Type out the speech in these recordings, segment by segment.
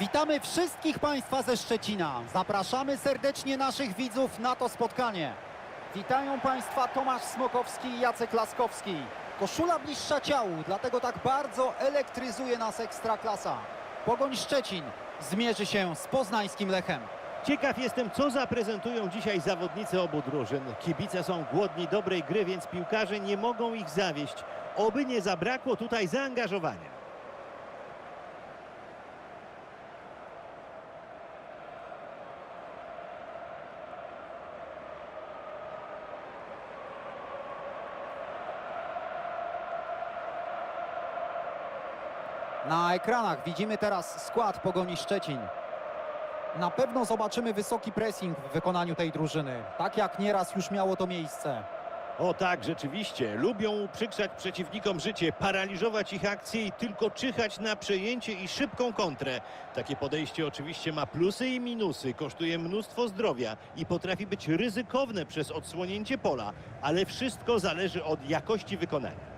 Witamy wszystkich Państwa ze Szczecina. Zapraszamy serdecznie naszych widzów na to spotkanie. Witają Państwa Tomasz Smokowski i Jacek Laskowski. Koszula bliższa ciału, dlatego tak bardzo elektryzuje nas Ekstraklasa. Pogoń Szczecin zmierzy się z poznańskim Lechem. Ciekaw jestem, co zaprezentują dzisiaj zawodnicy obu drużyn. Kibice są głodni dobrej gry, więc piłkarze nie mogą ich zawieść. Oby nie zabrakło tutaj zaangażowania. Na ekranach widzimy teraz skład Pogoni Szczecin. Na pewno zobaczymy wysoki pressing w wykonaniu tej drużyny, tak jak nieraz już miało to miejsce. O tak, rzeczywiście. Lubią uprzykrzać przeciwnikom życie, paraliżować ich akcje i tylko czyhać na przejęcie i szybką kontrę. Takie podejście oczywiście ma plusy i minusy, kosztuje mnóstwo zdrowia i potrafi być ryzykowne przez odsłonięcie pola, ale wszystko zależy od jakości wykonania.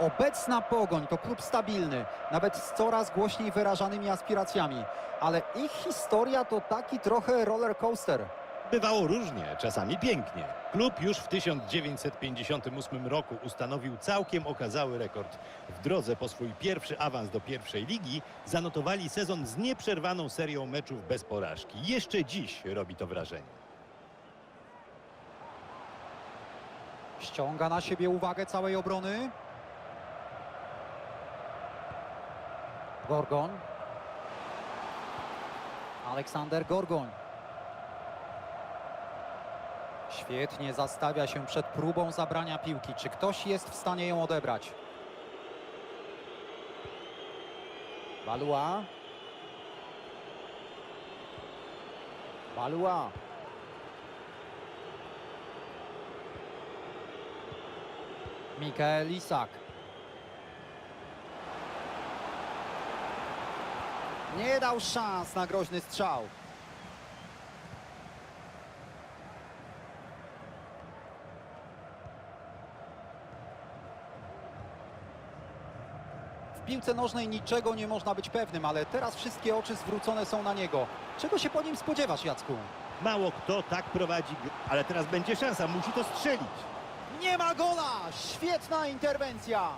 Obecna Pogoń to klub stabilny, nawet z coraz głośniej wyrażanymi aspiracjami. Ale ich historia to taki trochę roller coaster. Bywało różnie, czasami pięknie. Klub już w 1958 roku ustanowił całkiem okazały rekord. W drodze po swój pierwszy awans do pierwszej ligi zanotowali sezon z nieprzerwaną serią meczów bez porażki. Jeszcze dziś robi to wrażenie. Ściąga na siebie uwagę całej obrony. Gorgon. Aleksander Gorgon. Świetnie zastawia się przed próbą zabrania piłki. Czy ktoś jest w stanie ją odebrać? Balua. Balua. Mikael Isak. Nie dał szans na groźny strzał. W piłce nożnej niczego nie można być pewnym, ale teraz wszystkie oczy zwrócone są na niego. Czego się po nim spodziewasz, Jacku? Mało kto tak prowadzi, ale teraz będzie szansa, musi to strzelić. Nie ma gola! Świetna interwencja!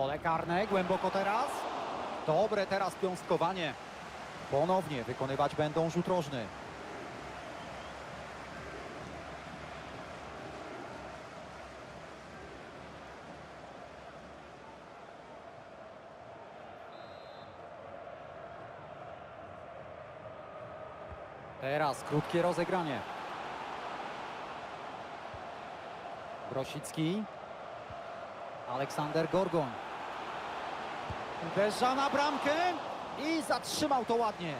Pole karne, głęboko teraz. Dobre teraz piąstkowanie. Ponownie wykonywać będą rzut rożny. Teraz krótkie rozegranie. Grosicki. Aleksander Gorgon. Uderza na bramkę i zatrzymał to ładnie.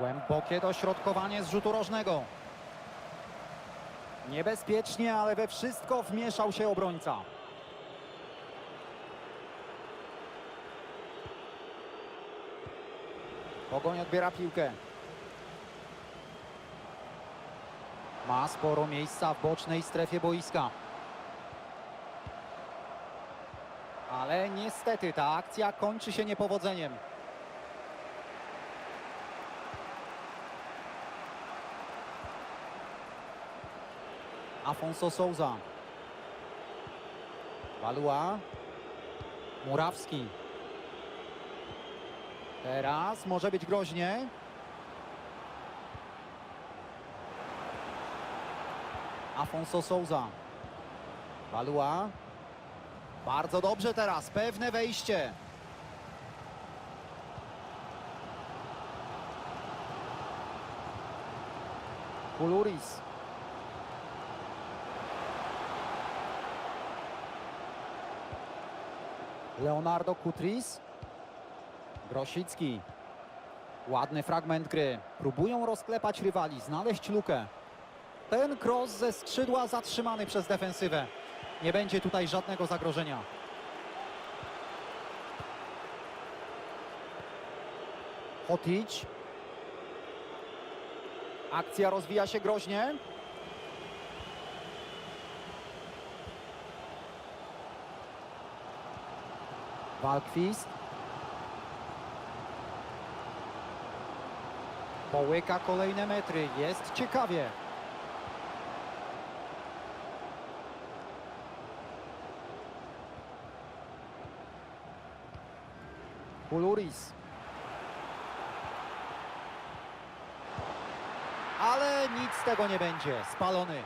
Głębokie dośrodkowanie z rzutu rożnego. Niebezpiecznie, ale we wszystko wmieszał się obrońca. Pogoń odbiera piłkę. Ma sporo miejsca w bocznej strefie boiska. Ale niestety ta akcja kończy się niepowodzeniem. Afonso Souza. Walua. Murawski. Teraz może być groźnie. Afonso Souza. Walua. Bardzo dobrze teraz, pewne wejście. Kuluris. Leonardo Kutris. Grosicki. Ładny fragment gry. Próbują rozklepać rywali, znaleźć lukę. Ten cross ze skrzydła zatrzymany przez defensywę. Nie będzie tutaj żadnego zagrożenia. Hotić. Akcja rozwija się groźnie. Walkwist. Połyka kolejne metry. Jest ciekawie. Kuluris. Ale nic z tego nie będzie. Spalony.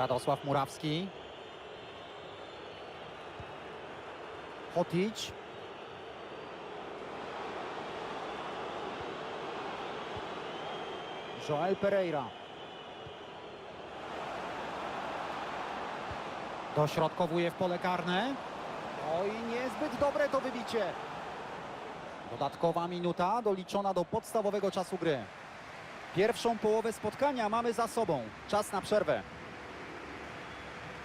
Radosław Murawski. Hotić. Joel Pereira. Dośrodkowuje w pole karne. Oj, niezbyt dobre to wybicie. Dodatkowa minuta doliczona do podstawowego czasu gry. Pierwszą połowę spotkania mamy za sobą. Czas na przerwę.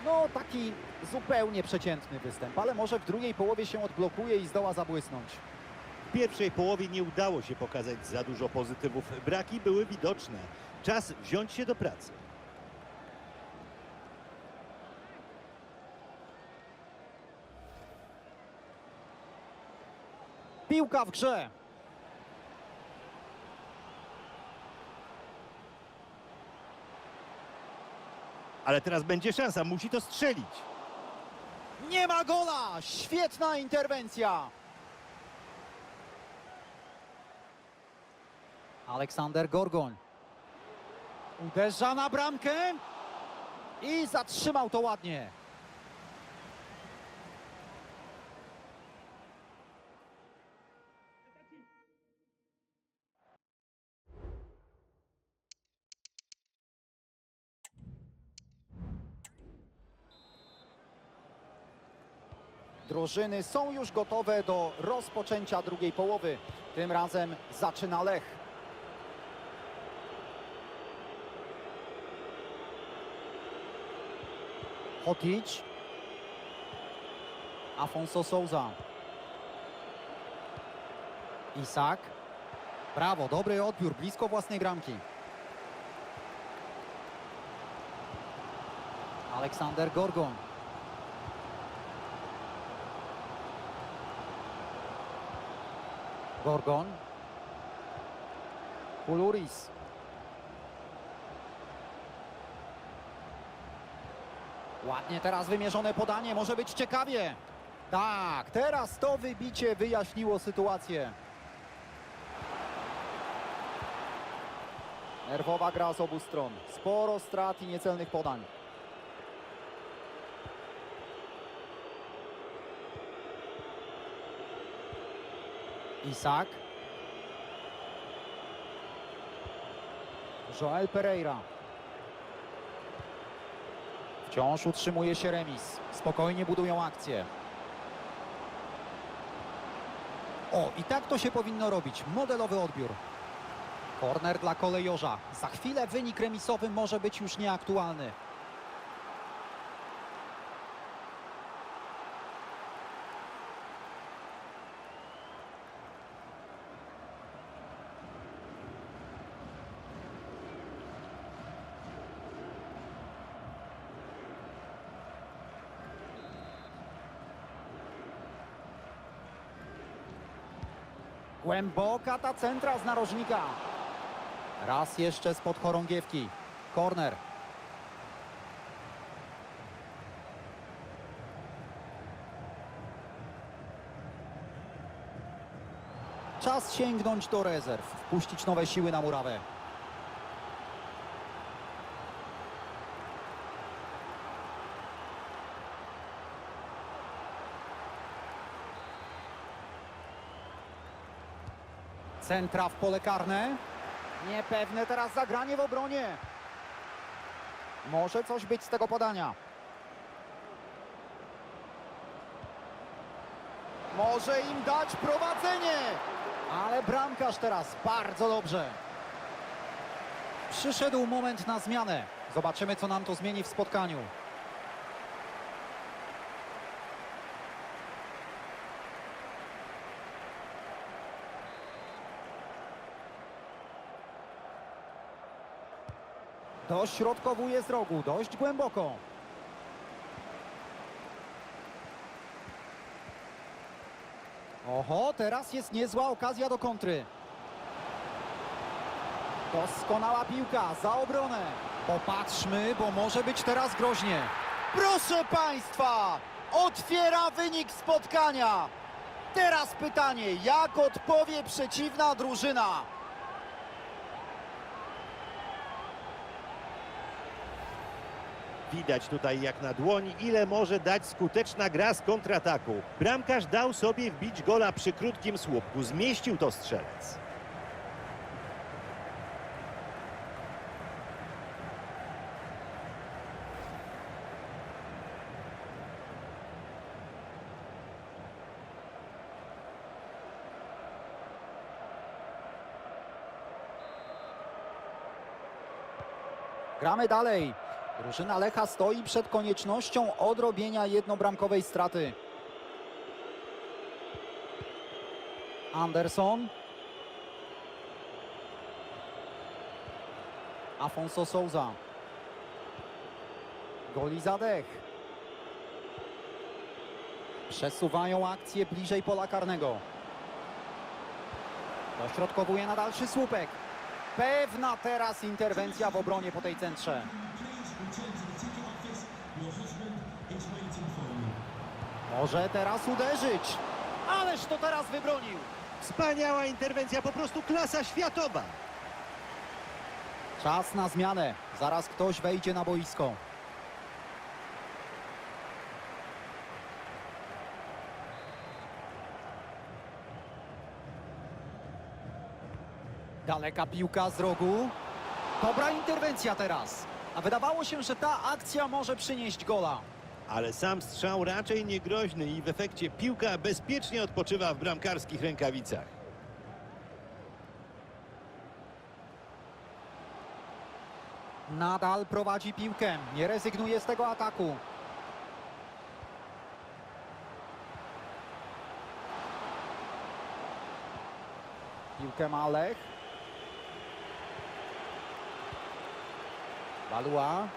No, taki zupełnie przeciętny występ, ale może w drugiej połowie się odblokuje i zdoła zabłysnąć. W pierwszej połowie nie udało się pokazać za dużo pozytywów. Braki były widoczne. Czas wziąć się do pracy. Piłka w grze. Ale teraz będzie szansa, musi to strzelić. Nie ma gola! Świetna interwencja! Aleksander Gorgoń. Uderza na bramkę i zatrzymał to ładnie. Drużyny są już gotowe do rozpoczęcia drugiej połowy. Tym razem zaczyna Lech. Hotić. Afonso Souza. Isak. Brawo, dobry odbiór, blisko własnej bramki. Aleksander Gorgon. Gorgon. Kuluris. Ładnie teraz wymierzone podanie, może być ciekawie. Tak, teraz to wybicie wyjaśniło sytuację. Nerwowa gra z obu stron. Sporo strat i niecelnych podań. Isak. Joel Pereira. Wciąż utrzymuje się remis. Spokojnie budują akcję. O, i tak to się powinno robić. Modelowy odbiór. Korner dla kolejorza. Za chwilę wynik remisowy może być już nieaktualny. Głęboka ta centra z narożnika. Raz jeszcze spod chorągiewki. Korner. Czas sięgnąć do rezerw, wpuścić nowe siły na murawę. Centra w pole karne. Niepewne teraz zagranie w obronie. Może coś być z tego podania. Może im dać prowadzenie. Ale bramkarz teraz bardzo dobrze. Przyszedł moment na zmianę. Zobaczymy, co nam to zmieni w spotkaniu. Dośrodkowuje z rogu, dość głęboko. Oho, teraz jest niezła okazja do kontry. Doskonała piłka za obronę. Popatrzmy, bo może być teraz groźnie. Proszę Państwa, otwiera wynik spotkania. Teraz pytanie, jak odpowie przeciwna drużyna? Widać tutaj jak na dłoni, ile może dać skuteczna gra z kontrataku. Bramkarz dał sobie wbić gola przy krótkim słupku. Zmieścił to strzelec. Gramy dalej. Drużyna Lecha stoi przed koniecznością odrobienia jednobramkowej straty. Anderson. Afonso Souza. Goli zadech. Przesuwają akcję bliżej pola karnego. Dośrodkowuje na dalszy słupek. Pewna teraz interwencja w obronie po tej centrze. Może teraz uderzyć. Ależ to teraz wybronił. Wspaniała interwencja, po prostu klasa światowa. Czas na zmianę. Zaraz ktoś wejdzie na boisko. Daleka piłka z rogu. Dobra interwencja teraz. A wydawało się, że ta akcja może przynieść gola. Ale sam strzał raczej niegroźny i w efekcie piłka bezpiecznie odpoczywa w bramkarskich rękawicach. Nadal prowadzi piłkę. Nie rezygnuje z tego ataku. Piłkę ma Lech. Balua.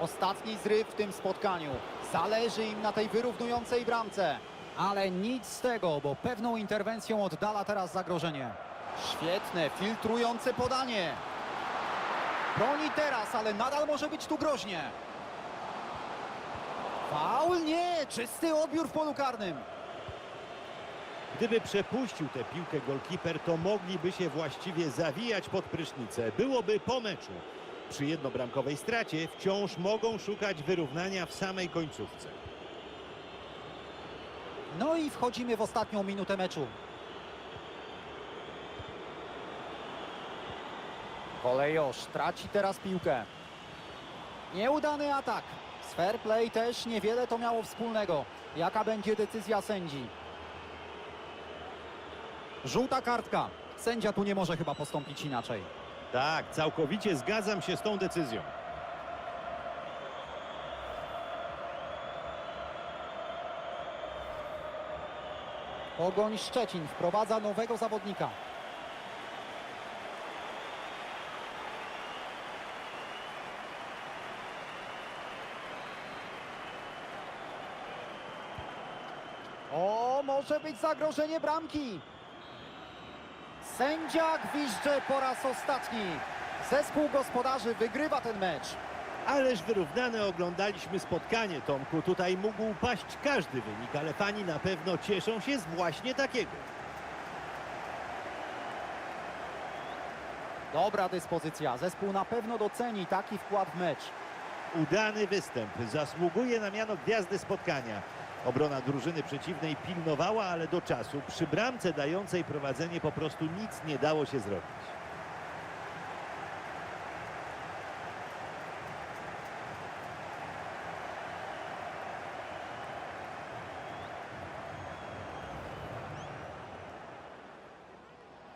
Ostatni zryw w tym spotkaniu. Zależy im na tej wyrównującej bramce. Ale nic z tego, bo pewną interwencją oddala teraz zagrożenie. Świetne, filtrujące podanie. Broni teraz, ale nadal może być tu groźnie. Faul? Nie, czysty odbiór w polu karnym. Gdyby przepuścił tę piłkę golkiper, to mogliby się właściwie zawijać pod prysznicę. Byłoby po meczu. Przy jednobramkowej stracie wciąż mogą szukać wyrównania w samej końcówce. No i wchodzimy w ostatnią minutę meczu. Kolejosz traci teraz piłkę. Nieudany atak. Z fair play też niewiele to miało wspólnego. Jaka będzie decyzja sędzi? Żółta kartka. Sędzia tu nie może chyba postąpić inaczej. Tak, całkowicie zgadzam się z tą decyzją. Pogoń Szczecin wprowadza nowego zawodnika. O, może być zagrożenie bramki. Sędzia gwizdże po raz ostatni. Zespół gospodarzy wygrywa ten mecz. Ależ wyrównane oglądaliśmy spotkanie, Tomku. Tutaj mógł paść każdy wynik, ale fani na pewno cieszą się z właśnie takiego. Dobra dyspozycja. Zespół na pewno doceni taki wkład w mecz. Udany występ zasługuje na miano gwiazdy spotkania. Obrona drużyny przeciwnej pilnowała, ale do czasu. Przy bramce dającej prowadzenie po prostu nic nie dało się zrobić.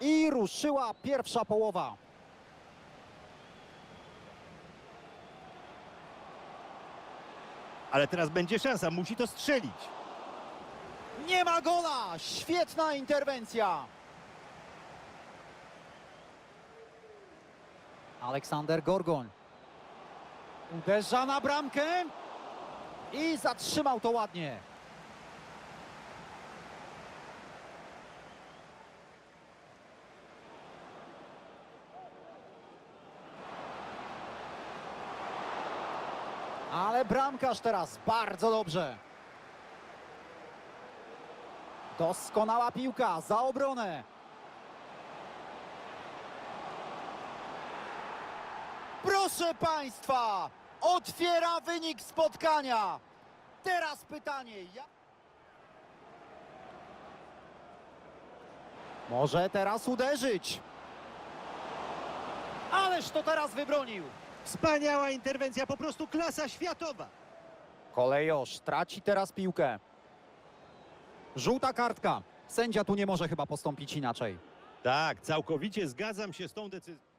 I ruszyła pierwsza połowa. Ale teraz będzie szansa, musi to strzelić. Nie ma gola! Świetna interwencja! Aleksander Gorgon. Uderza na bramkę i zatrzymał to ładnie. Ale bramkarz teraz bardzo dobrze. Doskonała piłka za obronę. Proszę Państwa, otwiera wynik spotkania. Teraz pytanie. Ja... Może teraz uderzyć. Ależ to teraz wybronił. Wspaniała interwencja, po prostu klasa światowa. Kolejosz traci teraz piłkę. Żółta kartka. Sędzia tu nie może chyba postąpić inaczej. Tak, całkowicie zgadzam się z tą decyzją.